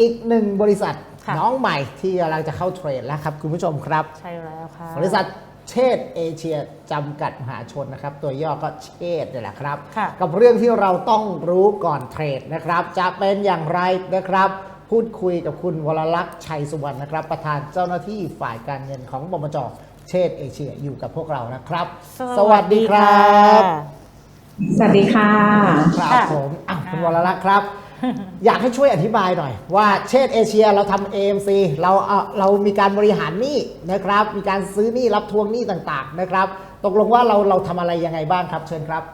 อีกหนึ่งบริษัทค่ะ น้องใหม่ที่กำลังจะเข้าเทรดแล้วครับ คุณผู้ชมครับ ใช่แล้วค่ะ บริษัทเชษเอเชียจำกัดมหาชนนะครับ ตัวย่อก็เชษนี่แหละครับ ค่ะ กับเรื่องที่เราต้องรู้ก่อนเทรดนะครับ จะเป็นอย่างไรนะครับ พูดคุยกับคุณวรลักษณ์ชัยสุวรรณนะครับ ประธานเจ้าหน้าที่ฝ่ายการเงินของบมจเชษเอเชียอยู่กับพวกเรานะครับสวัสดีครับ สวัสดีค่ะ ครับค่ะผมอะคุณวรลักษณ์ครับ อยากให้ช่วยอธิบายหน่อย ว่าเชษเอเชียเราทำ AMC เราเอาเรามีการบริหารหนี้นะครับ มีการซื้อหนี้รับทวงหนี้ต่างๆนะครับ ตกลงว่าเราเราทำอะไรยังไงบ้างครับ เชิญครับ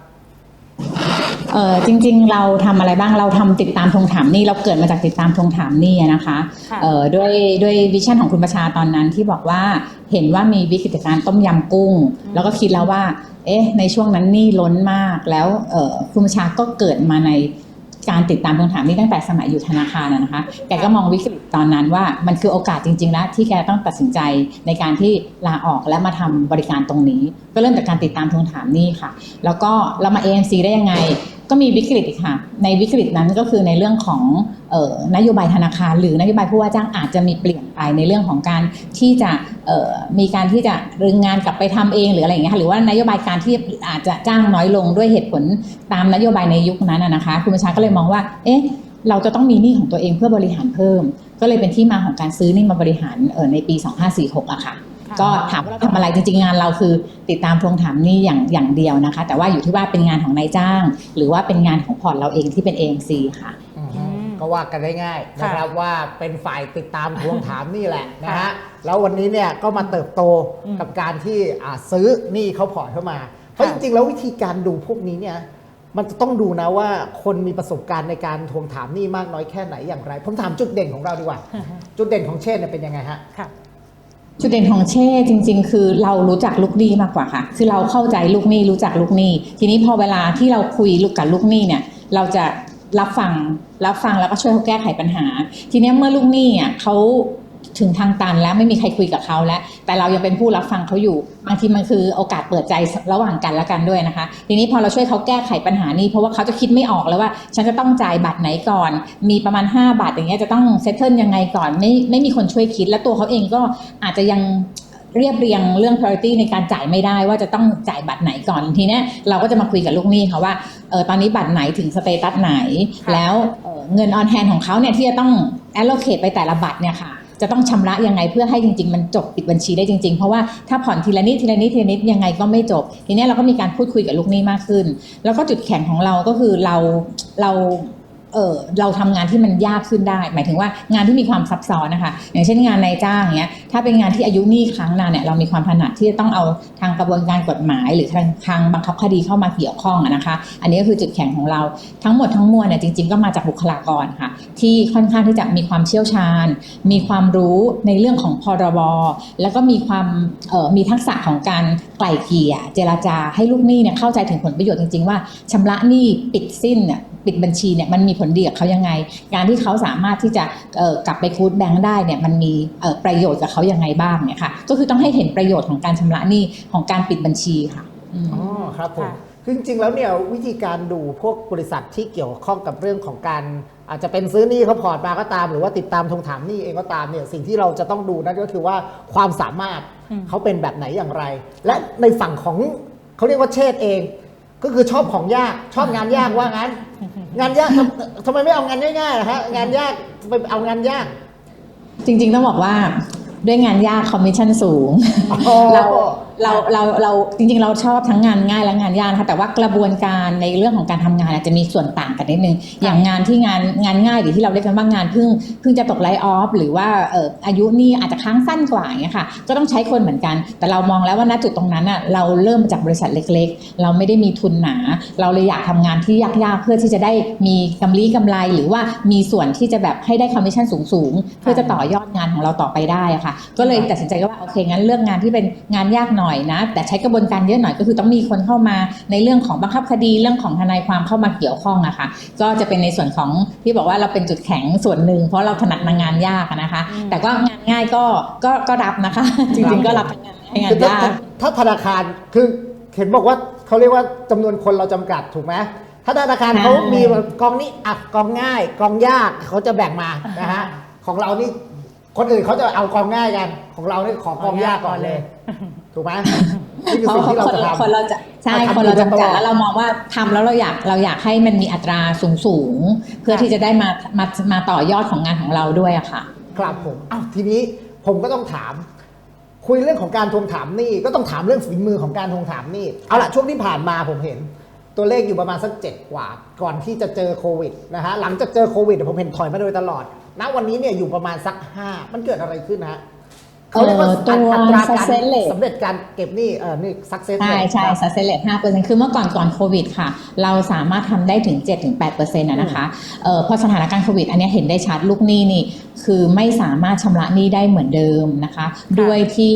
เออจริงๆ เราทำอะไรบ้างเราทำติดตามทวงถามหนี่เราเกิดมาจากติดตามทวงถามหนี่อะนะคะค่ะเออด้วยด้วยวิชั่นของคุณประชาตอนนั้นที่บอกว่าเห็นว่ามีวิกฤตการณ์ต้มยำกุ้ง แล้วก็คิดแล้วว่า เอ๊ะในช่วงนั้นหนี่ล้นมากแล้วเออคุณประชาก็เกิดมาใน การติดตามทวงถามนี่ตั้งแต่สมัยอยู่ธนาคารนะคะ แกก็มองวิกฤตตอนนั้นว่ามันคือโอกาสจริง ๆ แล้วที่แกต้องตัดสินใจในการที่ลาออกและมาทำบริการตรงนี้ ก็เริ่มจากการติดตามทวงถามนี้ค่ะ แล้วก็เรามา AMC ได้ยังไง ก็มีวิกฤตอีกค่ะ ในวิกฤตนั้นก็คือในเรื่องของออนโยบายธนาคาร หรือนโยบายผู้ว่าจ้างอาจจะมีเปลี่ยน ไปในเรื่องของการที่จะเอ่อมีการที่จะรึงงานกลับไปทำเองหรืออะไรอย่างเงี้ยค่ะหรือว่านโยบายการที่อาจจะจ้างน้อยลงด้วยเหตุผลตามนโยบายในยุคนั้นนะนะคะคุณประชาก็เลยมองว่าเอ๊ะเราจะต้องมีหนี้ของตัวเองเพื่อบริหารเพิ่ม ก็เลยเป็นที่มาของการซื้อหนี้มาบริหารเออในปี 2546อะค่ะค่ะก็ถามว่าเราทำอะไรจริงๆงานเราคือ ติดตามทวงถามหนี้อย่างอย่างเดียวนะคะ แต่ว่าอยู่ที่ว่าเป็นงานของนายจ้าง หรือว่าเป็นงานของพอร์ตเราเองที่เป็น AMC ค่ะอืมอืม ก็ว่ากันได้ง่ายค่ะนะครับว่าเป็นฝ่ายติดตามทวงถามนี่แหละนะค่ะฮะแล้ววันนี้เนี่ยก็มาเติบโตอืมกับการที่อ่าซื้อหนี่เขาพอร์ตเข้ามา เพราะจค่ะริงๆ แล้ววิธีการดูพวกนี้เนี่ยมันจะต้องดูนะว่าคนมีประสบการณ์ในการทวงถามหนี้มากน้อยแค่ไหนอย่างไร ผมถามจุดเด่นของเราดีกว่า จุดเด่นของเชษฐ์เนี่ยเป็นยังไงฮะค่ะจุดเด่นของเช่จริง ๆ คือเรารู้จักลูกหนี้มากกว่าค่ะ คือเราเข้าใจลูกหนี้รู้จักลูกหนี้ ทีนี้พอเวลาที่เราคุยลูกกับลูกหนี้เนี่ย เราจะ รับฟังรับฟังแล้วก็ช่วยเขาแก้ไขปัญหา ทีนี้เมื่อลูกหนี้อะเขาถึงทางตันแล้วไม่มีใครคุยกับเขาแล้ว แต่เรายังเป็นผู้รับฟังเขาอยู่บางทีมันคือโอกาสเปิดใจระหว่างกันและกันด้วยนะคะ ทีนี้พอเราช่วยเขาแก้ไขปัญหานี้เพราะว่าเขาจะคิดไม่ออกแล้วว่า ฉันจะต้องจ่ายบัตรไหนก่อน มีประมาณ 5 บาทอย่างเงี้ยจะต้องเซตเทิลยังไงก่อนไม่ไม่มีคนช่วยคิด และตัวเขาเองก็อาจจะยัง เรียบเรียงเรื่อง priority ในการจ่ายไม่ได้ว่าจะต้องจ่ายบัตรไหนก่อนทีเนี้ยเราก็จะมาคุยกับลูกหนี้เขาว่าเออตอนนี้บัตรไหนถึงสเตตัสไหนค่ะแล้วเอ่อเงินออนแฮนของเขาเนี่ยที่จะต้อง allocate ไปแต่ละบัตรเนี่ยค่ะจะต้องชำระยังไงเพื่อให้จริง ๆ มันจบปิดบัญชีได้จริง ๆ เพราะว่าถ้าผ่อนทีละนิดทีละนิดทีละนิดยังไงก็ไม่จบ ทีเนี้ยเราก็มีการพูดคุยกับลูกหนี้มากขึ้น แล้วก็จุดแข็งของเราก็คือเราเรา เออเราทำงานที่มันยากขึ้นได้ หมายถึงว่างานที่มีความซับซ้อนนะคะ อย่างเช่นงานนายจ้างเนี้ยถ้าเป็นงานที่อายุหนี้ค้างนานเนี่ยเรามีความถนัดที่จะต้องเอาทางกระบวนการกฎหมาย หรือทางทางบังคับคดีเข้ามาเกี่ยวข้องอะนะคะ อันนี้ก็คือจุดแข็งของเราทั้งหมดทั้งมวลเนี่ยจริง ๆ ก็มาจากบุคลากรค่ะ ที่ค่อนข้างที่จะมีความเชี่ยวชาญ มีความรู้ในเรื่องของพรบแล้วก็มีความเออมีทักษะของการไกล่เกลี่ยเจรจาให้ลูกหนี้เนี่ยเข้าใจถึงผลประโยชน์จริงๆว่าชำระหนี้ปิดสิ้นเนี่ย ปิดบัญชีเนี่ยมันมีผลดีกับเขายังไง การที่เขาสามารถที่จะเอ่อกลับไปคูดแบงค์ได้เนี่ยมันมีเอ่อประโยชน์กับเขายังไงบ้างเนี่ยค่ะก็คือต้องให้เห็นประโยชน์ของการชำระหนี้ของการปิดบัญชีค่ะอืมอ๋อครับผมค่ะคือจริงๆแล้วเนี่ยวิธีการดูพวกบริษัทที่เกี่ยวข้องกับเรื่องของการ อาจจะเป็นซื้อหนี้เขาพอร์ตมาก็ตาม หรือว่าติดตามทวงถามหนี้เองก็ตามเนี่ยสิ่งที่เราจะต้องดูนั่นก็คือว่าความสามารถอืมเขาเป็นแบบไหนอย่างไร และในฝั่งของเขาเรียกว่าเชษฐ์เอง ก็คือชอบของยากชอบงานยากว่างั้น งานยากทำทำไมไม่เอางานง่ายๆนะฮะงานยากไปเอางานยาก จริงๆต้องบอกว่าด้วยงานยากคอมมิชชั่นสูงอ๋อเราเราเราเราจริงๆเราชอบทั้งงานง่ายและงานยากนะคะแต่ว่ากระบวนการในเรื่องของการทำงานอาจจะมีส่วนต่างกันนิดนึงอย่างงานที่งานงานง่ายหรือที่เราเรียกกันว่างานเพิ่งเพิ่งจะตกไลออฟหรือว่าเอ่ออายุนี่อาจจะค้างสั้นกว่าอย่างเงี้ยค่ะก็ต้องใช้คนเหมือนกัน แต่เรามองแล้วว่าณจุดตรงนั้นอะเราเริ่มมาจากบริษัทเล็ก ๆ เราไม่ได้มีทุนหนา เราเลยอยากทำงานที่ยากๆ เพื่อที่จะได้มีกำไรกำไร หรือว่ามีส่วนที่จะแบบให้ได้คอมมิชชั่นสูงๆเพื่อจะต่อยอดงานของเราต่อไปได้อะค่ะ ก็เลยตัดสินใจว่าโอเคงั้นเลือกงานที่เป็นงานยากหน่อยนะ แต่ใช้กระบวนการเยอะหน่อยก็คือต้องมีคนเข้ามาในเรื่องของบังคับคดีเรื่องของทนายความเข้ามาเกี่ยวข้องอะค่ะก็จะเป็นในส่วนของที่บอกว่าเราเป็นจุดแข็งส่วนหนึ่งเพราะเราถนัดงานยากอะนะคะอืมแต่ก็งานง่ายก็ก็ก็รับนะคะ จริงๆก็รับทั้งงานง่ายงาคืนอถ้ายากถ้าธนาคารคือเห็นบอกว่าเขาเรียกว่าจำนวนคนเราจำกัดถูกไหมถ้าธนาคารใช่เขามีกองนี้อะกองง่ายกองยากเขาจะแบ่งมานะฮะของเรานี่ คนอื่นเขาจะเอากองง่ายกัน ของเรานี่ขอกองยากก่อนเลย ถูกไหมนี่คือเพสิ่งราะที่เราคนจะทำคนเราจะใช่เราทำคนเราอยู่ตลจำกัอดดแล้วเรามองว่าทำแล้วเราอยากเราอยากให้มันมีอัตราสูงสูงๆเพื่อที่จะได้มามามาต่อยอดของงานของเราด้วยอะค่ะ ครับผมอ้าวทีนี้ผมก็ต้องถาม คุยเรื่องของการทวงถามหนี้ก็ต้องถามเรื่องฝีมือของการทวงถามหนี้เอาละช่วงที่ผ่านมาผมเห็นตัวเลขอยู่ประมาณสักเจ็ดกว่า ก่อนที่จะเจอโควิดนะฮะหลังจากเจอโควิดผมเห็นถอยมาโดยตลอด ณวันนี้เนี่ยอยู่ประมาณสักห้ามันเกิดอะไรขึ้นนะฮะเขาเรียกว่าเอ่อตัวอัตราการ success rate สำเร็จการเก็บหนี้เออนี่ success ใช่ rate ใช่ครับซัสเซเลตห้าเปอร์เซ็นต์คือเมื่อก่อนก่อนโควิดค่ะ เราสามารถทำได้ถึง7จ็ถึงแปดเปอร์เซ็นต์นะคะเอ่อพอสถานการณ์โควิด อันเนี้ยเห็นได้ชัดลูกหนี้นี่ คือไม่สามารถชำระหนี้ได้เหมือนเดิมนะคะ ด้วยที่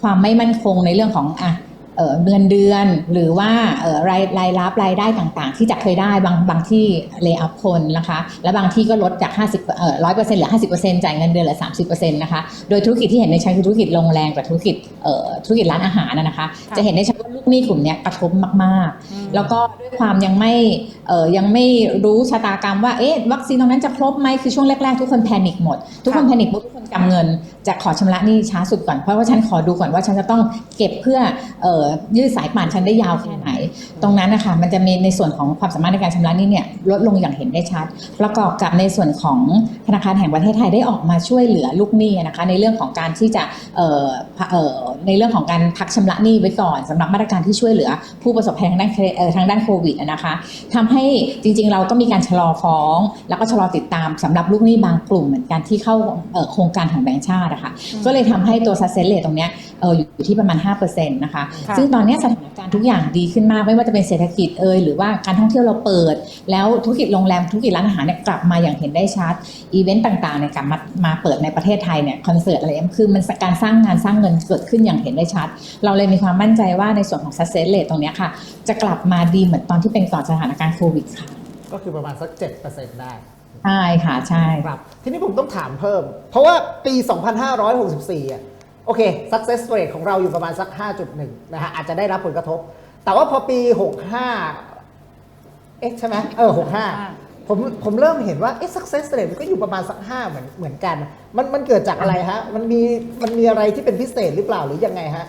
ความไม่มั่นคงในเรื่องของอะ เออเงินเดือนหรือว่ารายรายรับรายได้ต่างๆ ที่จะเคยได้บางบางที่เล y o อ f คนนะคะ และบางที่ก็ลดจาก 50เอ่อร้อยเหลือห้าสิบเปอร์เซ็นต์จ่ายเงินเดือนเหลือสามสิบเปอร์เซ็นนะคะ โดยธุรกิจที่เห็นในชันคือธุรกิจโรงแรมกับธุรกิจเอ่อธุรกิจร้านอาหารนะคะ จะเห็นได้ชัดว่าลูกหนี้กลุ่มเนี้ยกระทบมากๆแล้วก็ด้วยความยังไม่ยังไม่รู้ชะตากรรมว่าเอ๊ะวัคซีนตรงนั้นจะครบไหมคือช่วงแรกๆ ทุกคนแพนิคหมด ทุกคนแพนิคหมดทุกคนกำเงิน จะขอชำระหนี้ช้าสุดก่อนเพราะว่าฉันขอดูก่อนว่าฉันจะต้องเก็บเพื่ออยืดสายป่านฉันได้ยาวแค่ไหน ตรงนั้นนะคะมันจะมีในส่วนของความสามารถในการชำระหนี้เนี่ยลดลงอย่างเห็นได้ชัด ประกอบกับในส่วนของธนาคารแห่งประเทศไทยได้ออกมาช่วยเหลือลูกหนี้นะคะในเรื่องของการที่จะในเรื่องของการพักชำระหนี้ไว้ก่อนสำหรับมาตรการที่ช่วยเหลือผู้ประสบภัยทางด้านเครทางด้านโควิดอะนะคะทำให้จริงๆ เราก็มีการชะลอฟ้อง แล้วก็ชะลอติดตามสำหรับลูกหนี้บางกลุ่มเหมือนกันที่เข้าเอ่อโครงการของแบงก์ชาติอะค่ะก็เลยทำให้ตัวซัสเซนเลตตรงเนี้ยเอ่ออยู่ที่ประมาณ5%นะคะค่ะซึ่งตอนเนี้ยสถานการณ์ทุกอย่างดีขึ้นมากไม่ว่าจะเป็นเศรษฐกิจเอยหรือว่าการท่องเที่ยวเราเปิด แล้วธุรกิจโรงแรมธุรกิจร้านอาหารเนี่ยกลับมาอย่างเห็นได้ชัดอีเวนต์ต่างๆในการมามาเปิดในประเทศไทยเนี่ยคอนเสิร์ตอะไรเนี่ยคือมันการสร้างงานสร้างเงินเกิดขึ้นอย่างเห็นได้ชัด เราเลยมีความมั่นใจว่าในส่วนของ success rate ตรงเนี้ยค่ะจะกลับมาดีเหมือนตอนที่เป็นก่อนสถานการณ์โควิดค่ะ ก็คือประมาณสัก 7%ได้ ใช่ค่ะใช่ครับ ทีนี้ผมต้องถามเพิ่ม เพราะว่าปี 2564อะโอเค success rate ของเราอยู่ประมาณสัก 5.1 นะฮะอาจจะได้รับผลกระทบ แต่ว่าพอปี 65 เอ๊ะใช่ไหมเออ 65 ผมผมเริ่มเห็นว่าเอ๊ะ success rate มันก็อยู่ประมาณสัก 5 เหมือนเหมือนกัน มันมันเกิดจากอะไรฮะ มันมีมันมีอะไรที่เป็นพิเศษหรือเปล่าหรือยังไงฮะ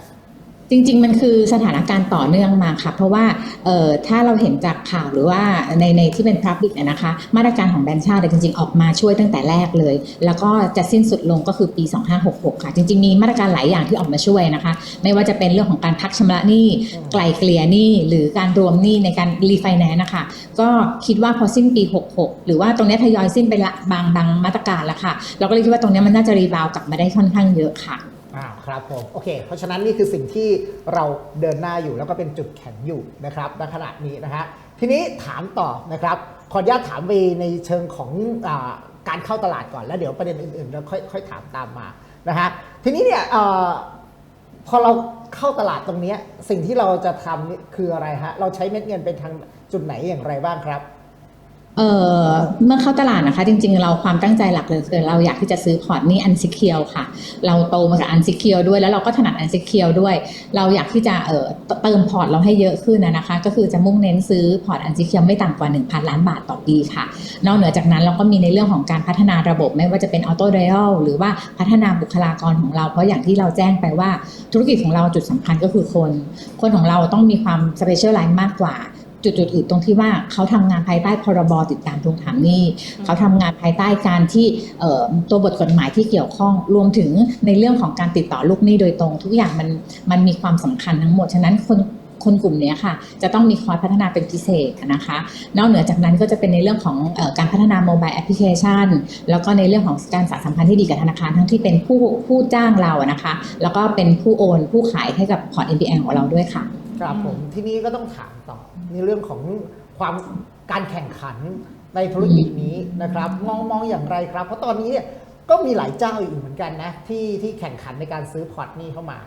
จริง ๆ มันคือสถานการณ์ต่อเนื่องมาค่ะ เพราะว่าเอ่อถ้าเราเห็นจากข่าวหรือว่าในในที่เป็น Public นะคะ มาตรการของแบงก์ชาติจริง ๆ ออกมาช่วยตั้งแต่แรกเลย แล้วก็จะสิ้นสุดลงก็คือปี 2566 ค่ะ จริง ๆ มีมาตรการหลายอย่างที่ออกมาช่วยนะคะ ไม่ว่าจะเป็นเรื่องของการพักชำระหนี้ไกลเกลี่ยหนี้หรือการรวมหนี้ในการรีไฟแนนซ์นะคะ ก็คิดว่าพอสิ้นปี 66 หรือว่าตรงเนี้ยทยอยสิ้นไปละบางบางมาตรการแล้วค่ะ เราก็เลยคิดว่าตรงเนี้ยมันน่าจะรีบาวกลับมาได้ค่อนข้างเยอะค่ะ อ่าครับผมโอเค เพราะฉะนั้นนี่คือสิ่งที่เราเดินหน้าอยู่แล้วก็เป็นจุดแข็งอยู่นะครับณขณะนี้นะฮะทีนี้ถามต่อนะครับขออนุญาตถามไปในเชิงของอการเข้าตลาดก่อนแล้วเดี๋ยวประเด็นอื่นๆเราค่อยค่อยถามตามมานะฮะทีนี้เนี่ยอพอเราเข้าตลาดตรงนี้สิ่งที่เราจะทำคืออะไรฮะเราใช้เม็ดเงินเป็นทางจุดไหนอย่างไรบ้างครับ เอ่อเมื่อเข้าตลาดนะคะ จริงๆ เราความตั้งใจหลักเลยคือเราอยากที่จะซื้อพอร์ตนี่อันซิเคียวค่ะ เราโตมากับอันซิเคียวด้วย แล้วเราก็ถนัดอันซิเคียวด้วย เราอยากที่จะเอ่อเติมพอร์ตเราให้เยอะขึ้นนะคะ ก็คือจะมุ่งเน้นซื้อพอร์ตอันซิเคียวไม่ต่ำกว่า 1,000 ล้านบาทต่อปีค่ะ นอกเหนือจากนั้นเราก็มีในเรื่องของการพัฒนาระบบไม่ว่าจะเป็นออโต้เดลหรือว่าพัฒนาบุคลากรของเรา เพราะอย่างที่เราแจ้งไปว่าธุรกิจของเราจุดสำคัญก็คือคน คนของเราต้องมีความสเปเชียลไลน์มากกว่า จุดจุดอื่นตรงที่ว่าเขาทำงานภายใต้พรบติดตามทวงถามหนี้เขาทำงานภายใต้การที่เอ่อตัวบทกฎหมายที่เกี่ยวข้องรวมถึงในเรื่องของการติดต่อลูกหนี้โดยตรง ทุกอย่างมันมันมีความสำคัญทั้งหมดฉะนั้นคนคนกลุ่มเนี้ยค่ะ จะต้องมีคอร์สพัฒนาเป็นพิเศษนะคะ นอกเหนือจากนั้นก็จะเป็นในเรื่องของเออการพัฒนาโมบายแอปพลิเคชันแล้วก็ในเรื่องของการสานสัมพันธ์ที่ดีกับธนาคารทั้งที่เป็นผู้ผู้จ้างเราอะนะคะ แล้วก็เป็นผู้โอน ผู้ขายให้กับพอร์ต NPL ของเราด้วยค่ะ ครับผมทีนี้ก็ต้องถามต่อในเรื่องของความการแข่งขันในธุรกิจนี้นะครับ มองมองอย่างไรครับ เพราะตอนนี้เนี่ยก็มีหลายเจ้าอยู่เหมือนกันนะที่ที่แข่งขันในการซื้อพอร์ตนี้เข้ามา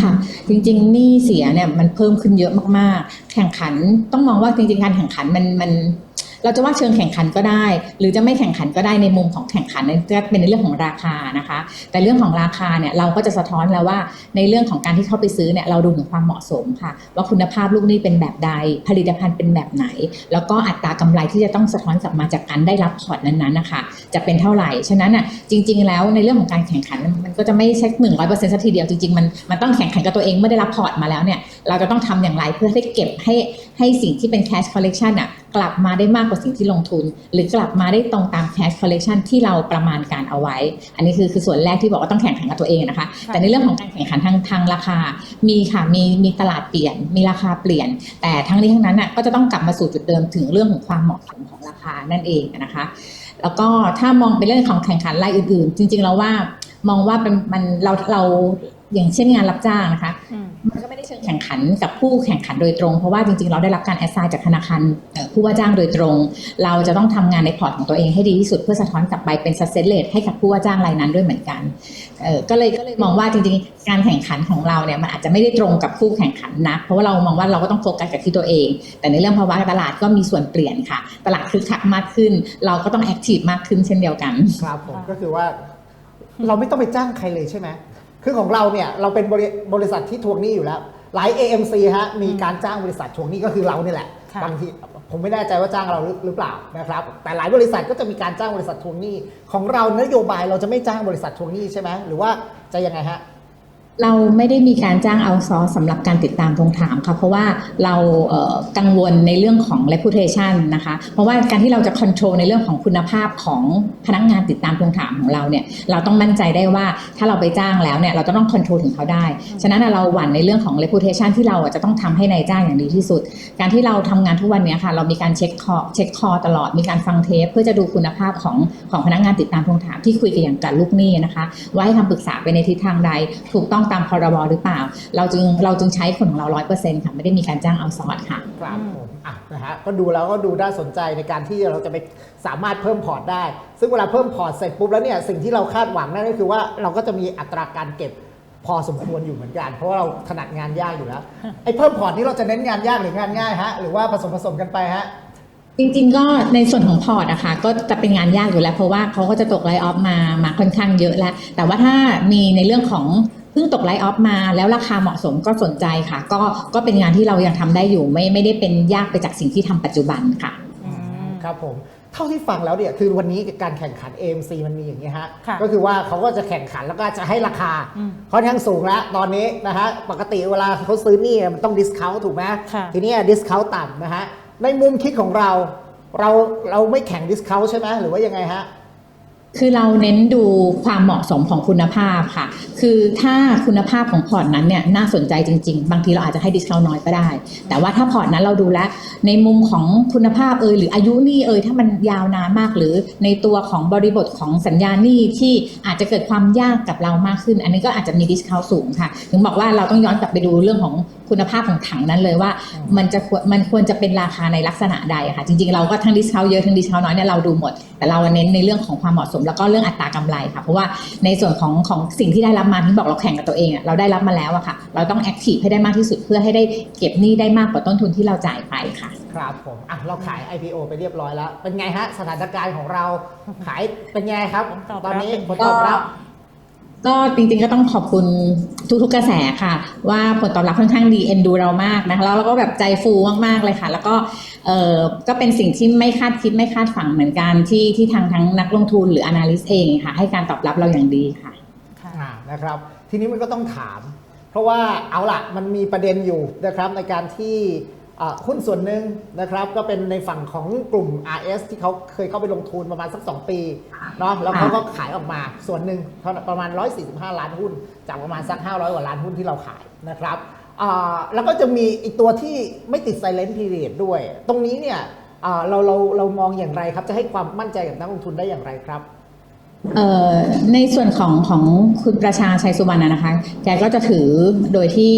ค่ะจริงๆหนี้เสียเนี่ยมันเพิ่มขึ้นเยอะมากๆ แข่งขันต้องมองว่าจริงๆการแข่งขันมันมัน เราจะว่าเชิงแข่งขันก็ได้ หรือจะไม่แข่งขันก็ได้ในมุมของแข่งขันนั่นก็เป็นในเรื่องของราคานะคะ แต่เรื่องของราคาเนี่ยเราก็จะสะท้อนแล้วว่าในเรื่องของการที่เข้าไปซื้อเนี่ยเราดูถึงความเหมาะสมค่ะ ว่าคุณภาพลูกนี้เป็นแบบใด ผลิตภัณฑ์เป็นแบบไหน แล้วก็อัตรากำไรที่จะต้องสะท้อนกลับมาจากการได้รับพอร์ตนั้นๆนะคะจะเป็นเท่าไหร่ฉะนั้นอะจริง ๆ แล้วในเรื่องของการแข่งขันมันก็จะไม่ใช่หนึ่งร้อยเปอร์เซ็นต์สักทีเดียวจริงๆมันมันต้องแข่งขันกับตัวเองเมื่อได้รับพอร์ตมาแล้วเนี่ยเราจะต้องทำอย่างไรเพื่อให้เก็บให้ให้สิ่งที่เป็น cash collection อะ กลับมาได้มากกว่าสิ่งที่ลงทุน หรือกลับมาได้ตรงตาม cash collection ที่เราประมาณการเอาไว้ อันนี้คือคือส่วนแรกที่บอกว่าต้องแข่งขันกับตัวเองนะคะ แต่ในเรื่องของการแข่งขันทางทางราคา มีค่ะมีมีตลาดเปลี่ยน มีราคาเปลี่ยน แต่ทั้งนี้ทั้งนั้นน่ะก็จะต้องกลับมาสู่จุดเดิมถึงเรื่องของความเหมาะสมของราคานั่นเองนะคะ แล้วก็ถ้ามองเป็นเรื่องของแข่งขันรายอื่นๆ จริง ๆ แล้วว่ามองว่าเป็นมันเราเรา อย่างเช่นงานรับจ้างนะคะอืมมันก็ไม่ได้เชิงแข่งขันกับผู้แข่งขันโดยตรง เพราะว่าจริงๆ เราได้รับการแอสไซน์จากธนาคารเอ่อผู้ว่าจ้างโดยตรง เราจะต้องทำงานในพอร์ตของตัวเองให้ดีที่สุดเพื่อสะท้อนกลับไปเป็นซัสเซนเลทให้กับผู้ว่าจ้างรายนั้นด้วยเหมือนกันเออก็เลยก็เลยมองว่าจริงๆ การแข่งขันของเราเนี่ยมันอาจจะไม่ได้ตรงกับคู่แข่งขันนักเพราะว่าเรามองว่าเราก็ต้องโฟกัสกับที่ตัวเอง แต่ในเรื่องภาวะตลาดก็มีส่วนเปลี่ยนค่ะ ตลาดคึกคักมากขึ้น เราก็ต้องแอคทีฟมากขึ้นเช่นเดียวกัน ครับผมค่ะก็คือว่าเราไม่ต้องไปจ้างใครเลยใช่ไหม คือของเราเนี่ยเราเป็นบริบริษัทที่ทวงหนี้อยู่แล้วหลาย AMC ฮะมีการจ้างบริษัททวงหนี้ก็คือเราเนี่ยแหละค่ะบางทีผมไม่แน่ใจว่าจ้างเราหรือหรือเปล่านะครับ แต่หลายบริษัทก็จะมีการจ้างบริษัททวงหนี้ ของเรานโยบายเราจะไม่จ้างบริษัททวงหนี้ใช่ไหมหรือว่าจะยังไงฮะ เราไม่ได้มีการจ้างเอาซอสำหรับการติดตามทวงถามค่ะเพราะว่าเรากังวลในเรื่องของ reputation นะคะเพราะว่าการที่เราจะ control ในเรื่องของคุณภาพของพนักงานติดตามทวงถามของเราเนี่ยเราต้องมั่นใจได้ว่าถ้าเราไปจ้างแล้วเนี่ยเราจะต้อง control ถึงเขาได้ ฉะนั้นเราหวั่นในเรื่องของ reputation ที่เราจะต้องทำให้ในายจ้างอย่างดีที่สุด การที่เราทำงานทุกวันเนี้ยค่ะเรามีการเช็คคอเช็คคอตลอดมีการฟังเทปเพื่อจะดูคุณภาพของของพนักงานติดตามทวงถามที่คุยกันอย่างกับลูกหนี้นะคะว่าให้คำปรึกษาไปในทิศทางใดถูกต้องตามพรบหรือเปล่า เราจึงเราจึงใช้คนของเราร้อยเปอร์เซ็นต์ค่ะไม่ได้มีการจ้างเอาซอร์สค่ะครับผมอะนะฮะก็ดูแล้วก็ดูน่าสนใจในการที่เราจะไปสามารถเพิ่มพอร์ตได้ ซึ่งเวลาเพิ่มพอร์ตเสร็จปุ๊บแล้วเนี่ยสิ่งที่เราคาดหวังนั่นก็คือว่าเราก็จะมีอัตราการเก็บพอสมควรอยู่เหมือนกัน เพราะว่าเราถนัดงานยากอยู่แล้วไอ้เพิ่มพอร์ตนี้เราจะเน้นงานยากหรืองานง่ายฮะหรือว่าผสมผสมกันไปฮะจริงๆ ก็ในส่วนของพอร์ตนะคะก็จะเป็นงานยากอยู่แล้ว เพราะว่าเขาก็จะตกไลออฟมามาค่อนข้างเยอะแล้ว แต่ว่าถ้ามีในเรื่องของ เพิ่งตกไลออฟมาแล้วราคาเหมาะสมก็สนใจค่ะ ก็ก็เป็นงานที่เรายังทำได้อยู่ไม่ไม่ได้เป็นยากไปจากสิ่งที่ทำปัจจุบันค่ะอืมครับผมเท่าที่ฟังแล้วเนี่ยคือวันนี้การแข่งขัน AMC มันมีอย่างนี้ฮะค่ะก็คือว่าเขาก็จะแข่งขันแล้วก็จะให้ราคาอืมค่อนข้างสูงแล้วตอนนี้นะฮะปกติเวลาเขาซื้อนี่มันต้องดิสคาวถูกไหมค่ะทีนี้ดิสคาวต่ำนะฮะในมุมคิดของเรา เราเราไม่แข่งดิสคาวใช่ไหมหรือว่ายังไงฮะ คือเราเน้นดูความเหมาะสมของคุณภาพค่ะ คือถ้าคุณภาพของพอร์ตนั้นเนี่ยน่าสนใจจริง ๆ บางทีเราอาจจะให้ดิสคาวน้อยก็ได้ แต่ว่าถ้าพอร์ตนั้นเราดูแลในมุมของคุณภาพเอยหรืออายุนี้เอยถ้ามันยาวนานมากหรือในตัวของบริบทของสัญญาหนี้ที่อาจจะเกิดความยากกับเรามากขึ้น อันนี้ก็อาจจะมีดิสคาวสูงค่ะ ถึงบอกว่าเราต้องย้อนกลับไปดูเรื่องของคุณภาพของถังนั้นเลยว่ามันจะควรมันควรจะเป็นราคาในลักษณะใดค่ะ จริงๆเราก็ทั้งดิสคาวเยอะทั้งดิสคาวน้อยเนี่ยเราดูหมด แต่เราเน้นในเรื่องของความเหมาะสมแล้วก็เรื่องอัตรากำไรค่ะ เพราะว่าในส่วนของของสิ่งที่ได้รับมาที่บอกเราแข่งกับตัวเองอะเราได้รับมาแล้วอะค่ะ เราต้องแอคทีฟให้ได้มากที่สุดเพื่อให้ได้เก็บหนี้ได้มากกว่าต้นทุนที่เราจ่ายไปค่ะ ครับผมอะเราขาย IPO ไปเรียบร้อยแล้ว เป็นไงฮะสถานการณ์ของเราขายเป็นไงครับผลตอบรับตอนนี้เป็นผลตอบรับ ก็จริงๆก็ต้องขอบคุณทุกๆกระแสค่ะ ว่าผลตอบรับค่อนข้างดีเอ็นดูเรามากนะคะแล้วเราก็แบบใจฟูมากๆเลยค่ะ แล้วก็เออก็เป็นสิ่งที่ไม่คาดคิดไม่คาดฝันเหมือนกันที่ที่ทางทั้งนักลงทุนหรือ analyst เองค่ะ ให้การตอบรับเราอย่างดีค่ะค่ะอ่านะครับ ทีนี้มันก็ต้องถาม เพราะว่าเอาล่ะมันมีประเด็นอยู่นะครับในการที่ หุ้นส่วนหนึ่งนะครับก็เป็นในฝั่งของกลุ่ม RS ที่เขาเคยเข้าไปลงทุนประมาณสัก 2 ปีเนาะแล้วเขาก็ขายออกมาส่วนหนึ่งเท่าประมาณ 145 ล้านหุ้น จากประมาณสัก 500 กว่าล้านหุ้นที่เราขายนะครับอ่าแล้วก็จะมีอีกตัวที่ไม่ติด silent period ด้วย ตรงนี้เนี่ยอ่าเราเราเรามองอย่างไรครับ จะให้ความมั่นใจกับนักลงทุนได้อย่างไรครับเอ่อ ในส่วนของของคุณประชาชัยสุวรรณนะคะ แกก็จะถือโดยที่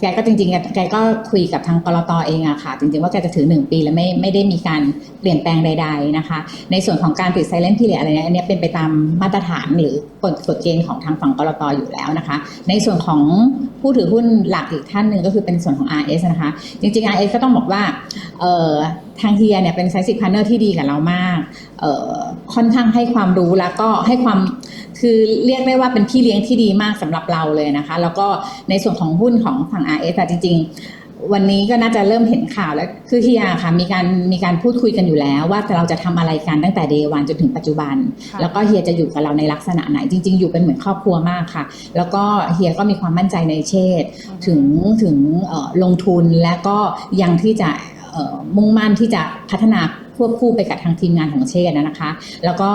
แกก็จริงๆ แกก็คุยกับทางกรตเองอะค่ะ จริงๆ ว่าแกจะถือ 1 ปีและไม่ไม่ได้มีการเปลี่ยนแปลงใด ๆนะคะ ในส่วนของการติดไซเลน t พีเรียอะไรเนี่ยอันนี้เป็นไปตามมาตรฐานหรือกฎกฎเกณฑ์ของทางฝั่งกรตอยู่แล้วนะคะ ในส่วนของผู้ถือหุ้นหลักอีกท่านหนึ่งก็คือเป็นส่วนของ RS นะคะ จริงๆ RS ก็ต้องบอกว่าทางเฮียเนี่ยเป็นไซสิกพาร์เนอร์ที่ดีกับเรามากเค่อนข้างให้ความรู้แล้วก็ให้ความคือเรียกได้ว่าเป็นพี่เลี้ยงที่ดีมากสำหรับเราเลยนะคะ แล้วก็ในส่วนของหุ้นของฝั่ง RS อะจริงๆ วันนี้ก็น่าจะเริ่มเห็นข่าวแล้วคือเฮียค่ะมีการมีการพูดคุยกันอยู่แล้ว ว่าเราจะทำอะไรกันตั้งแต่เดวันจนถึงปัจจุบันค่ะแล้วก็เฮียจะอยู่กับเราในลักษณะไหน จริง ๆ อยู่เป็นเหมือนครอบครัวมากค่ะ แล้วก็เฮียก็มีความมั่นใจในเชษฐ์ถึงถึงเอ่อลงทุนและก็ยังที่จะเอ่อมุ่งมั่นที่จะพัฒนา ควบคู่ไปกับทางทีมงานของเชนนะคะ แล้วก็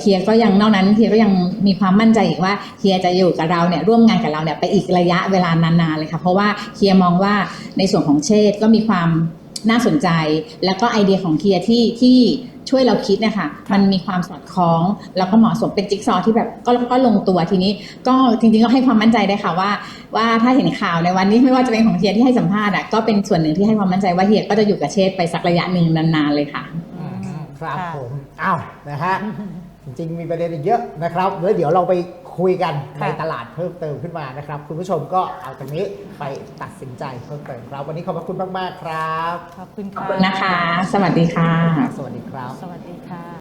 เฮียก็ยังนอกนั้นเฮียก็ยังมีความมั่นใจอีกว่าเฮียจะอยู่กับเราเนี่ยร่วมงานกับเราเนี่ยไปอีกระยะเวลานานๆเลยค่ะเพราะว่าเฮียมองว่าในส่วนของเชษก็มีความน่าสนใจ แล้วก็ไอเดียของเฮียที่ที่ ช่วยเราคิดเนะคะมันมีความสอดคล้อง แล้วก็เหมาะสมเป็นจิ๊กซอว์ที่แบบก็ก็ลงตัวทีนี้ ก็จริงๆก็ให้ความมั่นใจได้ค่ะว่า ว่าถ้าเห็นข่าวในวันนี้ไม่ว่าจะเป็นของเฮียที่ให้สัมภาษณ์อะก็เป็นส่วนหนึ่งที่ให้ความมั่นใจว่าเฮียก็จะอยู่กับเชษฐ์ไปสักระยะหนึ่งนานๆเลยค่ะอืมครับค่ะผมอ้าวนะฮะจริงๆมีประเด็นอีกเยอะนะครับแล้วเดี๋ยวเราไป คุยกันในค่ะตลาดเพิ่มเติมขึ้นมานะครับ คุณผู้ชมก็เอาตรงนี้ไปตัดสินใจเพิ่มเติมครับ วันนี้ขอบพระคุณมาก ๆ ครับ ขอบคุณขอบค่ะ คุณนะคะ สวัสดีค่ะ สวัสดีครับ สวัสดีค่ะ